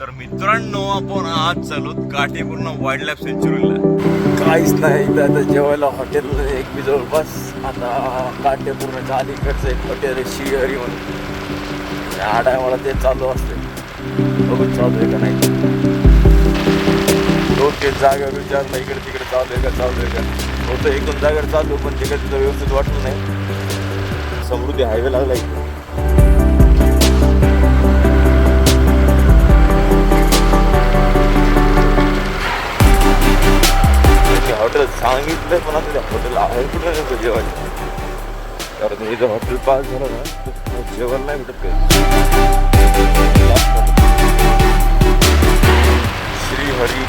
तर मित्रांनो आपण आज चालू काटेपूर्ण वाईल्ड लाईफ सेंचुरीला काहीच नाही इथं आता जेवायला हॉटेल एक मी जवळपास. आता काटेपूर्णच्या अलीकडचं एक हॉटेल आहे श्रीहरी म्हणून. या टायमाला ते चालू असते. बघून चालू आहे का नाही. दोन जागा जागेवर विचारलं इकडे तिकडे चालू आहे का चालू आहे का. होतं एकूण जागेवर चालू पण तिकडे तिथं व्यवस्थित वाटलं नाही. समृद्धी हायवे लागला इथे हॉटेल सांगितलं पण आता त्या हॉटेल आहे कुठं नेमकं जेवण? कारण हे जर हॉटेल पास झालं ना तर जेवण नाही भेटत काही श्री हरी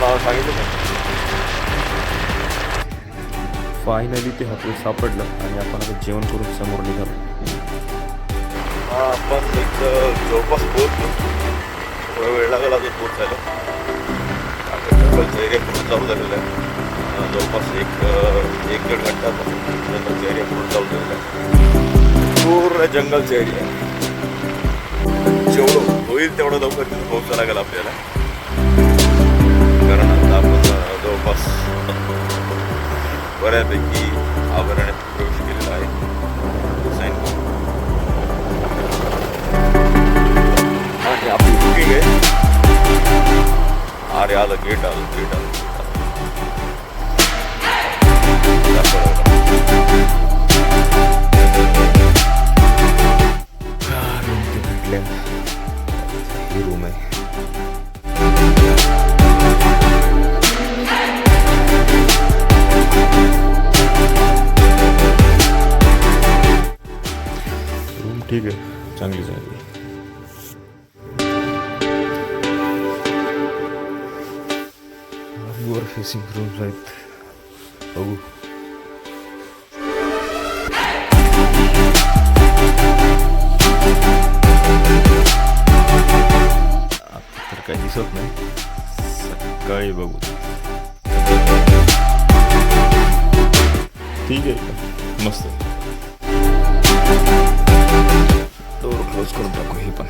नाव सांगितलं का? फायनली ते हॉटेल सापडलं आणि आपण आता जेवण करून समोर निघालो. हा आपण एक जवळपास पोहोचलो. थोडा वेळ लागला पोहोचायला. एरिया पूर्ण चालू झालेला आहे. जवळपास एक एक दीड घंटापासून जंगलचा एरिया पूर्ण चालू झालेला आहे. पूर्ण जंगलचा एरिया जेवढं होईल तेवढं लवकर तिथं पोहोचा लागेल आपल्याला. कारण आता आपण जवळपास बऱ्यापैकी आभरण्यात प्रवेश केलेला आहे. साईन आपली बुकिंग आहे. अरे आलं गेट आलं गेट आलं. ठीक आहे चांगली चांगली वर फेसिंग रूम्स आहेत बघू दिसत नाही. सकाळी बघू. ठीक आहे. मस्त. डोर क्लोज करून टाकू हे पण.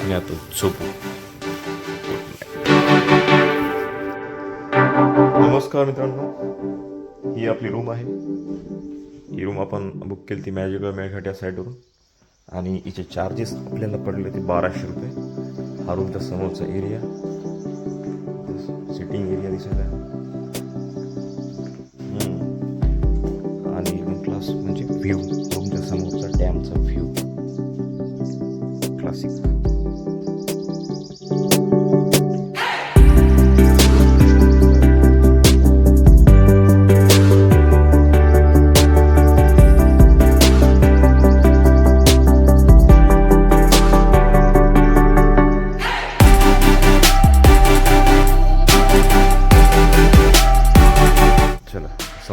आणि आता झोपू. नमस्कार मित्रांनो. ही आपली रूम आहे. ही रूम आपण बुक केली ती मॅजिकल मेळघाट या साईडवरून आणि हिचे चार्जेस आपल्याला पडले ते बाराशे रुपये. हा रूमच्या समोरचा एरिया सिटिंग एरिया दिसायला आणि एकदम क्लास म्हणजे व्ह्यू रूमच्या समोरचा डॅमचा व्ह्यू क्लासिक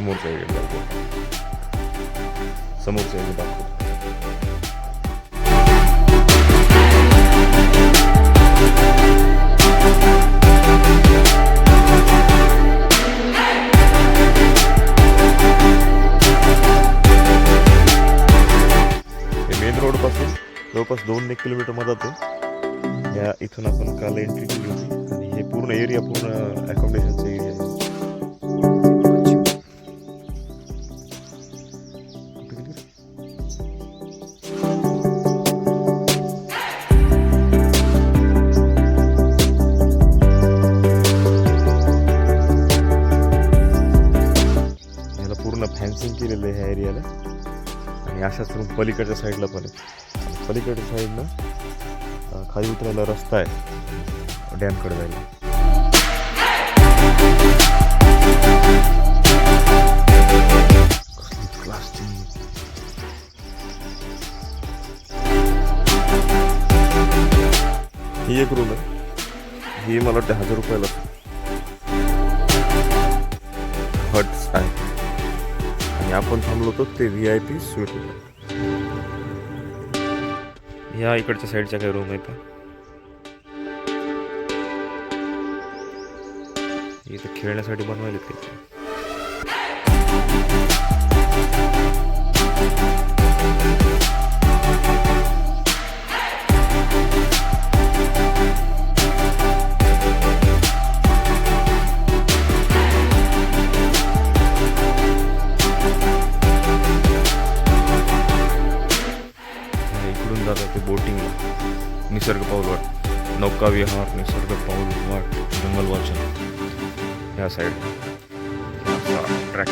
समोरचा एरिया दाखव समोरचा एरिया दाखव मेन रोडपासून जवळपास दोन एक किलोमीटर मधात आहे. या इथून आपण काल एंट्री केली होती. आणि हे पूर्ण एरिया पूर्ण अकोमोडेशनचा अशाच रूम पलीकडच्या साईडला पण आहे. पलीकडच्या साईडनं खाली उतरायला रस्ता आहे डॅमकडे जायला. ही एक रूम आहे. ही मला वाटते हजार रुपयाला. हट्स आहे. आणि आपण थांबलो होतो ते व्ही आय पी स्वीट ह्या इकडच्या साईडच्या काही रूम आहेत. इथं खेळण्यासाठी बनवायला काही निसर्ग पाऊल वाट नौका विहार निसर्ग पाऊल वाट जंगल वाचन ह्या साईड ट्रॅक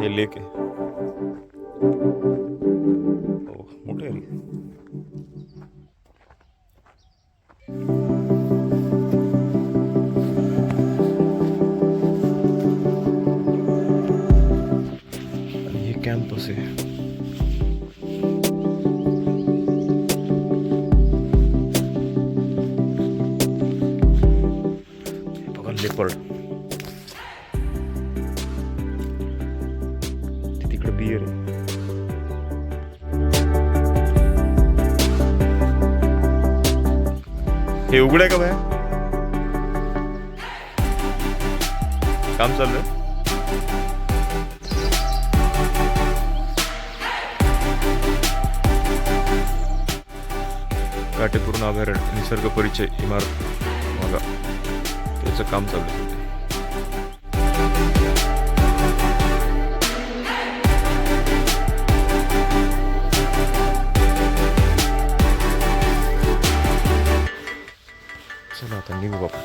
हे लेक आहे. हो मोठे आहे. रे. आणि हे कॅम्पस आहे. हे तिकडे बियर आहे. हे उघड आहे का बाय काम चाललंय? काटेपूर्ण अभयारण्य निसर्ग परिचय इमारत. त्याचं काम चालू होतं चला आता निघू बाबा.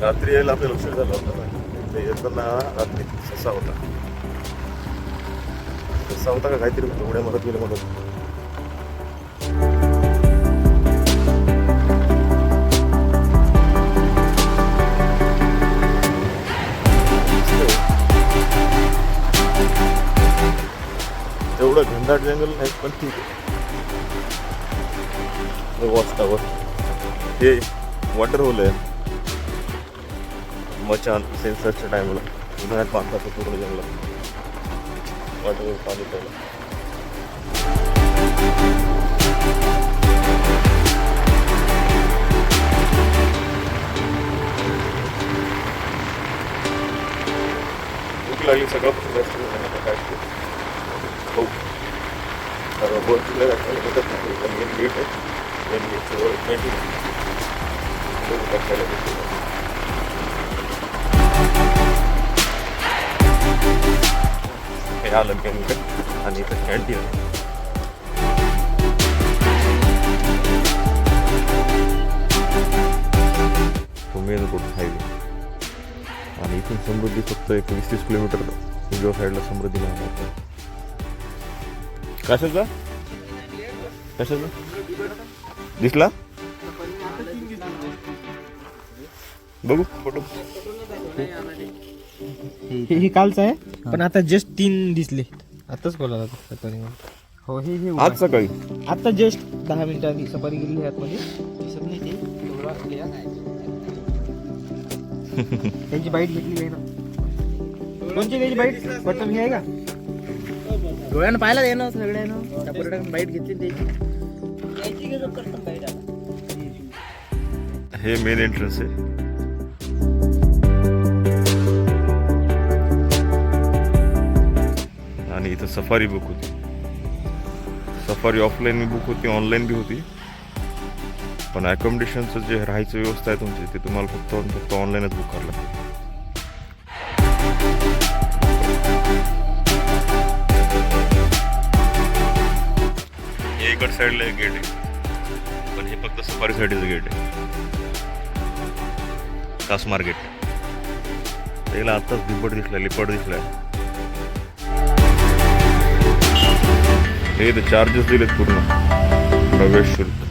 रात्री यायला आपल्या उशीर झाला होता येताना रात्री ससा होता. सांगता का काहीतरी एवढ्या मदत मारत मदत? एवढं घनदाट जंगल नाही पण ठीक आहे. वॉच टावर हे वॉटर होल आहे. मचान सेन्सरच्या टायमाला उन्हाळ्यात बांधतात पूर्ण जंगलात. वाटेवर पाणी प्यायला भूक लागली सगळं रेस्ट काय हो तर बोट तिकडे जायला भेटत नाही पण मेन गेट आहे मेन गेटच्या वर ट्वेंटी खायला भेटते हे आलं कॅन्टीन आणि इथं कॅन्टीन आहे तो मेन रोड हायवे आणि इथून समृद्धी फक्त एक वीस तीस किलोमीटर उजव्या साईडला समृद्धी आहे कशाचा? कशाचं? दिसला? बघू. फोटो हे हे कालचं आहे? पण आता जस्ट तीन दिसले. आताच बोला सफारी हो हे हे आज सकाळी. आता जस्ट दहा मिनिटं आधी सफारी गेली आतमध्ये दिसत नाही ते. एवढा आहे. त्यांची बाईट घेतली आहे ना. कोणची त्याची बाईट प्रथम हे आहे का? डोळ्यानं पाहिलं आहे ना सगळ्यानं. त्या पर्यटकानं बाईट घेतली त्याची. हे मेन एंट्रन्स आहे. आणि इथं सफारी बुक होती. सफारी ऑफलाईन बुक होती ऑनलाईन बी होती. पण अकोमोडेशनचं जे राहायचं व्यवस्था आहे तुमची ते तुम्हाला फक्त फक्त ऑनलाईनच बुक करावं लागते इकड साईडला एक गेट आहे. पण हे फक्त सफारीसाठीचं गेट आहे. कास मार्केट. त्याला आत्ताच बिबट दिसला लिपट दिसलाय. हे चार्जेस दिलेत पूर्ण